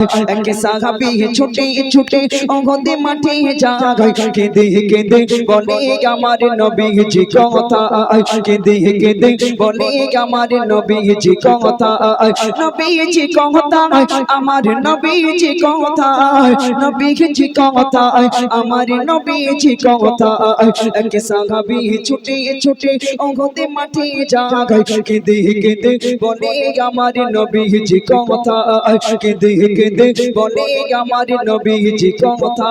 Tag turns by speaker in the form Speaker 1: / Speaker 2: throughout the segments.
Speaker 1: এক সাহাবি ছুটে ছুটে অগদে মাঠে যায় কেঁদে কেঁদে বলে আমার নবীজি কথা কেঁদে কেঁদে বলে আমার নবীজি কথা নবীজি কথা আমার নবীজি কথা নবীজি কথা আমার নবীজি কথা এক সাহাবি ছুটে ছুটে অগদে মাঠে যায় কেঁদে কেঁদে বলে আমার নবীজি কথা কেঁদে কেঁদে বলে আমার নবীজি কথা।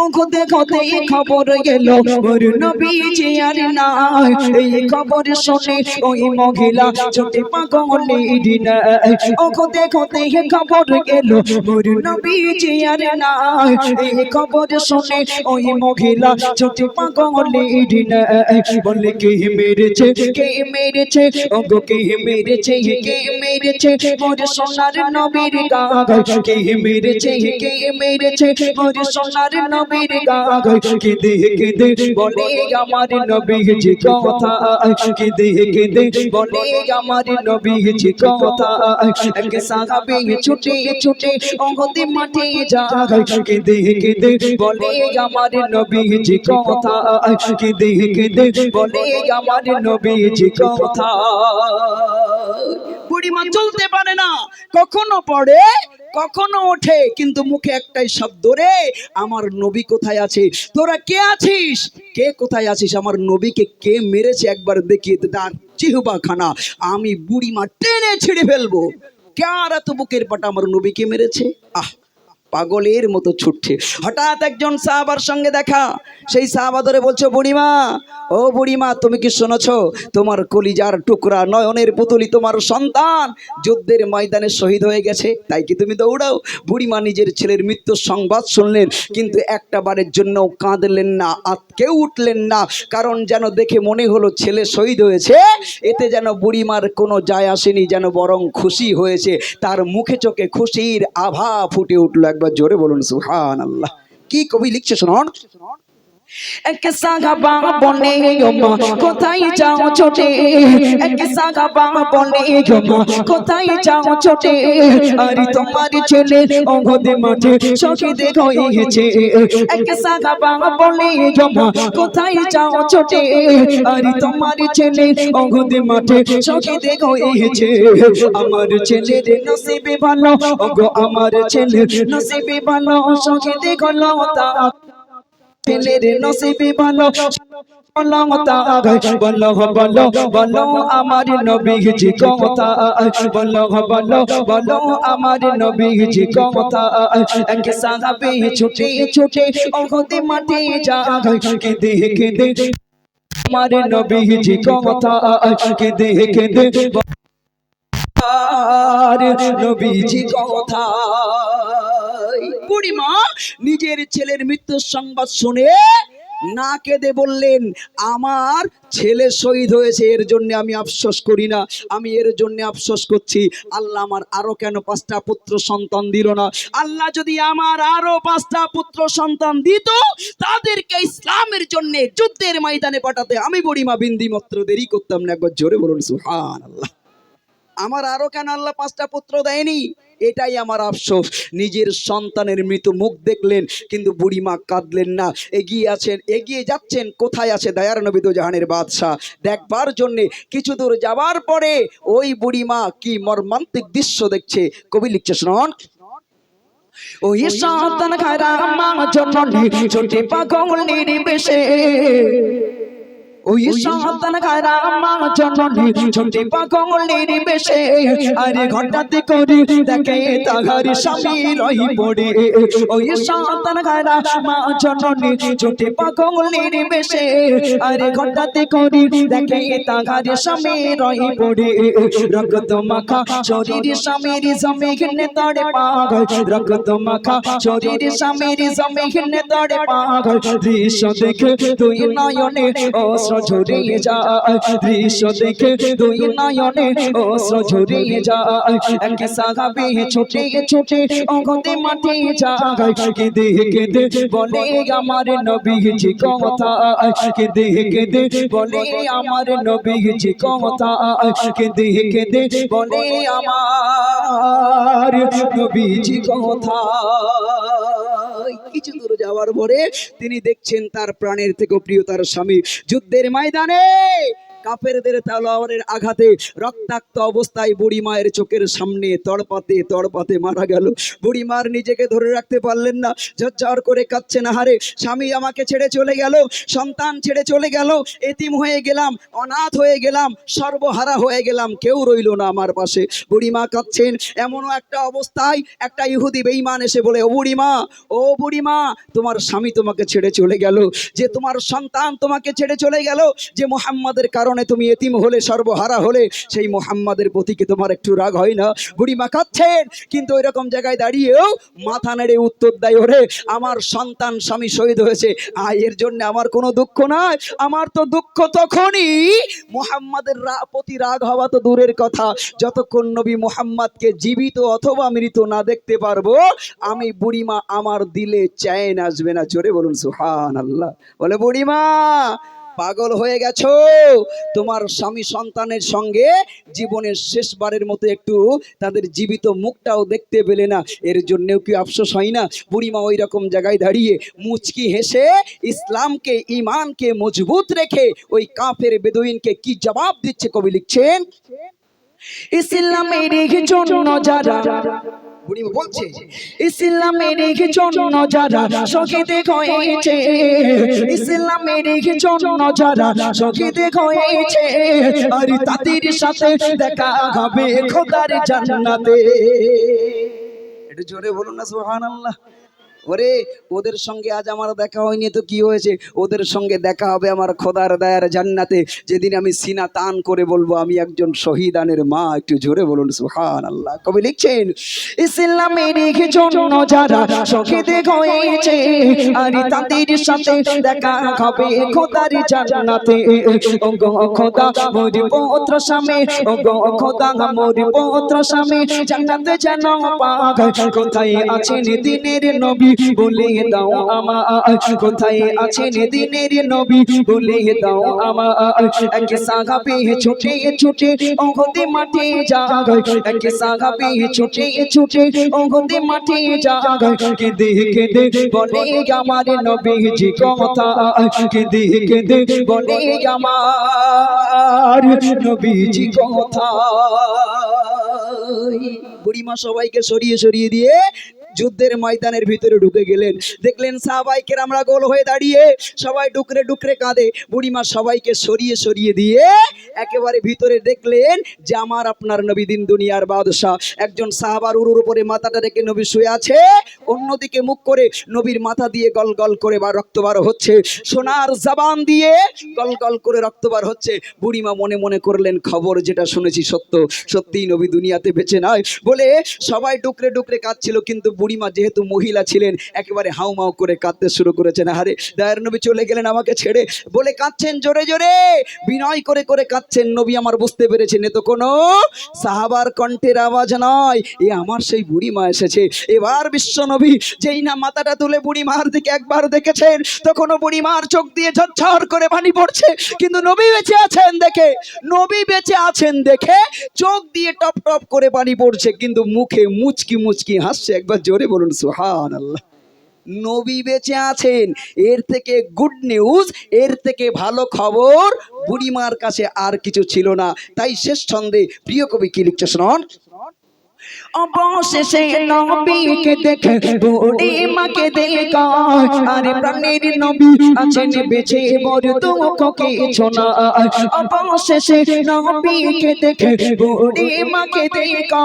Speaker 1: অঙ্কতে খতে খবর গেল ওর নবীজি আর নাই। এই খবর শুনে ওই মহিলা ছোটে পাগলি নাই অঙ্কতে খতে খবর গেল ওর নবীজি আর নাই। এই খবর শুনে ওই মহিলা ছোটে পাগলি নাই বলে কে মেরেছে কে মেরেছে ওগো কে মেরেছে কে মেরেছে? মোর সোনার নবীর গাগায় কে মেরেছে কে মেরেছে? মোর সোনার নবীর কেঁদে কেঁদে বলে আমার নবীজি কথা কেঁদে বলে আমার নবীজি কথা এক সাহাবী ছুটে ছুটে মাঠে যায় কেঁদে বলে আমার নবীজি কথা কেঁদে বলে আমার নবীজি কথা
Speaker 2: বুড়িমা চলতে পারে না কখনো পড়ে কখনো ওঠে, কিন্তু মুখে একটাই শব্দ রে, আমার নবী কোথায় আছে? তোরা কে আছিস? কে কোথায় আছিস? আমার নবীকে কে মেরেছে? একবার দেখিয়ে তার চিহুবা খানা আমি বুড়িমা টেনে ছিঁড়ে ফেলব। কে আর এত বুকের পাটা আমার নবীকে মেরেছে? আহ পাগলের মতো ছুটছে। হঠাৎ একজন সাহাবার সঙ্গে দেখা। সেই সাহাবা ধরে বলছো, বুড়িমা, ও বুড়িমা, তুমি কি শুনেছ? তোমার কলিজার টুকরা নয়নের পুতুলি তোমার সন্তান যুদ্ধের ময়দানে শহীদ হয়ে গেছে। তাই কি তুমি দৌড়াও? বুড়িমা নিজের ছেলের মৃত্যুর সংবাদ শুনলেন, কিন্তু একটা বারের জন্য কাঁদলেন না, আতকেও উঠলেন না। কারণ যেন দেখে মনে হলো ছেলে শহীদ হয়েছে। এতে যেন বুড়িমার কোনো যায় আসেনি, যেন বরং খুশি হয়েছে। তার মুখে চোখে খুশির আভা ফুটে উঠল একবার জোরে বলুন সুহান আল্লাহ কি কবি লিখছে শোনন?
Speaker 1: এক সাগাবা বলে মা কোথায় যাও ছোটে? এক সাগাবা বলে মা কোথায় যাও ছোটে? আরে তোমার ছেলে অগদে মাঠে শহীদ হয়েছে। এক সাগাবা বলে মা কোথায় যাও ছোটে? আরে তোমার ছেলে অগদে মাঠে শহীদ হয়েছে। আমার ছেলের নসিবে ভালো ওগো আমার ছেলের নসিবে ভালো, শহীদ হলো তা ছেলের নসিবে ভালো বলো বলো বলো। বলো আমার নবীজি কথা বলো বলো বলো আমার নবীজি কথা এক সাহাবী ছুটে ছুটে ওহদে মাঠে জাগাই কেঁদে কেঁদে। আমার নবীজি কথা কেঁদে কেঁদে। নবীজি কথা
Speaker 2: বুড়িমা, নিজের ছেলের মৃত্যুর সংবাদ শুনে না কেঁদে বললেন, আমার ছেলে শহীদ হয়েছে, এর জন্য আমি আফসোস করি না, আমি এর জন্য আফসোস করছি। আল্লাহ আমার আরও কেন পাঁচটা পুত্র সন্তান দিল না? আল্লাহ যদি আমার আরও পাঁচটা পুত্র সন্তান দিত, তাদেরকে ইসলামের জন্য যুদ্ধের ময়দানে পাঠাতে আমি বুড়িমা বিন্দি মাত্র দেরি করতাম না, একবার জোরে বলুন সুহান আল্লাহ আমার আরও কেন আল্লাহ পাঁচটা পুত্র দেয়নি? এটাই আমার আফসোস। নিজের সন্তানের মৃত মুখ দেখলেন, কিন্তু বুড়িমা কাঁদলেন না। এগিয়ে আছেন, এগিয়ে যাচ্ছেন। কোথায় আছে দয়ার নবী জাহানের বাদশাহ? দেখবার জন্যে কিছু দূর যাবার পরে ওই বুড়িমা কি মর্মান্তিক দৃশ্য দেখছে? কবি লিখছে শুনুন
Speaker 1: ওই সন্তান খারা মা জননী ছোটে পাগল নির্বেশে ওই সন্তান খারা মা জননী ছোটে পাগল নির্বেশে আরে ঘটাতে করি, দেখে তাহার স্বামী রহি পড়ে। ওই সন্তান খারা মা জননী ছোটে পাগল নির্বেশে আরে ঘটাতে করি, দেখে তাহার স্বামী রহি পড়ে। রক্ত মাখা শরীর স্বামীর জমিনে তড়ে পাগল। রক্ত মাখা শরীর স্বামীর জমিনে তড়ে পাগল। দৃশ্য দেখে তুই নয়নে অস্ত্র ঝরিয়ে যায়। দৃশ্য দেখে তুই নয়নে অস্ত্র ঝরিয়ে যায়। এক সাগাবে ছোটে ছোটে অগতে মাঠে যায়। কেঁদে কেঁদে বলে আমার নবীজি কথা কেঁদে কেঁদে বলে আমার নবীজি কথা কেঁদে কেঁদে বলে আমার নবীজি কথা
Speaker 2: যাওয়ার পরে তিনি দেখছেন তার প্রাণের থেকে প্রিয় তার স্বামী যুদ্ধের ময়দানে কাফেরদের তালোয়ারের আঘাতে রক্তাক্ত অবস্থায় বুড়ি মায়ের চোখের সামনে তড়পাতে তড়পাতে মারা গেল। বুড়ি মার নিজেকে ধরে রাখতে পারলেন না। ঝরঝর করে কাঁদছেন, আহারে, স্বামী আমাকে ছেড়ে চলে গেল, সন্তান ছেড়ে চলে গেল, এতিম হয়ে গেলাম, অনাথ হয়ে গেলাম, সর্বহারা হয়ে গেলাম, কেউ রইল না আমার পাশে। বুড়িমা কাঁদছেন, এমনও একটা অবস্থায় একটা ইহুদি বেঈমান এসে বলে, ও বুড়িমা ও বুড়িমা তোমার স্বামী তোমাকে ছেড়ে চলে গেল, যে তোমার সন্তান তোমাকে ছেড়ে চলে গেল, যে মোহাম্মদের কারণে তুমি এতিম হলে, সর্বহারা হলে, সেই মোহাম্মদের প্রতিকে তোমার একটু রাগ হয় না? বুড়িমা কাঁদছেন, কিন্তু ওই রকম জায়গায় দাঁড়িয়েও মাথা নেড়ে উত্তর দেয়, ওরে, আমার সন্তান স্বামী শহীদ হয়েছে। আর এর জন্য আমার কোনো দুঃখ নাই। আমার তো দুঃখ তখনই মোহাম্মদের প্রতি রাগ হওয়া তো দূরের কথা। যতক্ষণ নবী মোহাম্মদকে জীবিত অথবা মৃত না দেখতে পারব, আমি বুড়িমা আমার দিলে চ্যান আসবে না। জোরে বলুন সুহান আল্লাহ বলে বুড়িমা পাগল হয়ে গেছো? তোমার স্বামী সন্তানের সঙ্গে জীবনের শেষবারের মতো একটু তাদের জীবিত মুখটাও দেখতে পেলে না। এর জন্যেও কি আফসোস হয় না? বুড়িমা ওই রকম জায়গায় দাঁড়িয়ে মুচকি হেসে ইসলামকে ইমানকে মজবুত রেখে ওই কাফের বেদুইনকে কি জবাব দিচ্ছে কবি লিখছেন?
Speaker 1: ইসলামের জন্য যারা
Speaker 2: বুড়িমা বলছে
Speaker 1: ইসলামের জন্য যারা সখীতে হয়েছে ইসলামের জন্য যারা সখীতে হয়েছে আর তাদের সাথে দেখা হবে খোদার জান্নাতে।
Speaker 2: একটু জোরে বলুন না সুহান আল্লাহ ওরে, ওদের সঙ্গে আজ আমার দেখা হয়নি, তো কি হয়েছে? ওদের সঙ্গে দেখা হবে আমার খোদার দায়ার জান্নাতে। যেদিন আমি সিনা তান করে বলব, আমি একজন শহীদানের মা, একটু জোরে বলুন সুহান আল্লাহ কবি লিখছেন
Speaker 1: ইসলামের জন্য যারা শহীদ হয়েছে, আর তাদের সাথে দেখা হবে খোদার জান্নাতে। ও খোদা মোর পুত্র স্বামী ও খোদা মোর পুত্র স্বামী, জান্নাতে যেন পাক। কোথায় আছেন দিনের নবী? বলে দাও আমার কোথায় আছেন দিনের নবী? বলে দাও আমার এক সাহাবী ছুটে ছুটে ওগতে মাঠে জাগায় এক সাহাবী ছুটে ছুটে ওগতে মাঠে জাগায় কেঁদে কেঁদে বলে আমার নবীজি কথা। কেঁদে কেঁদে বলে আমার নবীজি কথা।
Speaker 2: বুড়িমা সবাইকে সরিয়ে সরিয়ে দিয়ে যুদ্ধের ময়দানের ভিতরে ঢুকে গেলেন। দেখলেন সাহাবাইকে আমরা গোল হয়ে দাঁড়িয়ে সবাই ডুকরে ডুকরে কাঁদে। বুড়িমা সবাইকে সরিয়ে সরিয়ে দিয়ে একেবারে ভিতরে দেখলেন যে আমার আপনার নবী দিন দুনিয়ার বাদশাহ। একজন সাহাবার উরুর উপরে মাথাটা রেখে নবী শুয়ে আছে। অন্যদিকে মুখ করে নবীর মাথা দিয়ে গল গল করে বা রক্ত বার হচ্ছে। সোনার জবান দিয়ে গল গল করে রক্ত বার হচ্ছে। বুড়িমা মনে মনে করলেন, খবর যেটা শুনেছি সত্য। সত্যিই নবী দুনিয়াতে বেঁচে নয় বলে সবাই ডুকরে ডুকরে কাঁদছিল, কিন্তু বুড়িমা যেহেতু মহিলা ছিলেন, একেবারে হাউমাউ করে কাঁদতে শুরু করেছেন। আরে দায়ের নবী চলে গেলেন আমাকে ছেড়ে। বলে, কাঁদছেন জোরে জোরে। বিনয় করে করে কাঁদছেন নবী, আমার বুঝতে পেরেছেন। এ তো কোনো সাহাবার কণ্ঠের আওয়াজ নয়। এ আমার সেই বুড়িমা এসেছে। এবার বিশ্ব নবী যেই না মাথাটা তুলে বুড়িমার দিকে একবার দেখেছেন, তখনও বুড়িমার চোখ দিয়ে ঝরঝর করে পানি পড়ছে। কিন্তু নবী বেঁচে আছেন দেখে, নবী বেঁচে আছেন দেখে চোখ দিয়ে টপ টপ করে পানি পড়ছে। কিন্তু মুখে মুচকি মুচকি হাসছে একবার জোরে বলুন সুহান আল্লাহ নবী বেঁচে আছেন, এর থেকে গুড নিউজ এর থেকে ভালো খবর, বুড়িমার কাছে আর কিছু ছিল না। তাই শেষ ছন্দে প্রিয় কবি কি লিখছে শুনুন?
Speaker 1: অবশেষে নবীকে দেখে বুড়ি মাকে দেখা আরে প্রাণের নবী আছেন বেঁচে মোর দুঃখ কিছু না অবশেষে নবীকে দেখে বুড়ি মাকে দেখা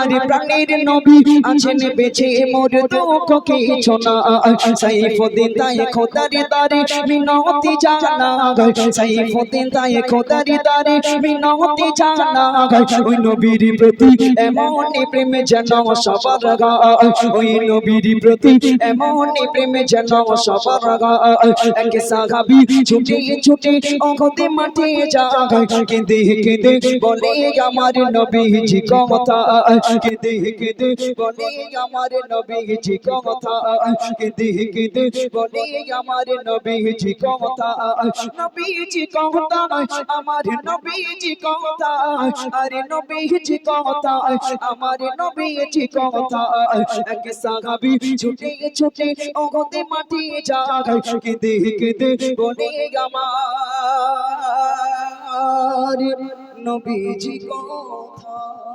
Speaker 1: আরে প্রাণের নবী আছেন বেঁচে মোর দুঃখ কিছু না সাইফুদ্দিন তাই খোদারি দারে মিনতি জানা সাইফুদ্দিন তাই খোদারি দারে মিনতি জানা ওই নবীর প্রতি এমন প্রেমে যেন সবার গায় ওই নবীর প্রতি এমন প্রেমে যেন সবার গায় এক সাহাবি ছুটে ছুটে অগতে মাঠে যায় কেঁদে কেঁদে বলে আমার নবীজি কথা কেঁদে কেঁদে বলে আমার নবীজি কথা কেঁদে কেঁদে বলে আমার নবীজি কথা নবীজি কথা আমার নবীজি কথা আরে নবীজি কথা আমার নবীজি কথা এক সাহাবী ছুটে ছুটে ওগতে মাটি যায় কেঁদে কেঁদে বলে আমার নবীজি কথা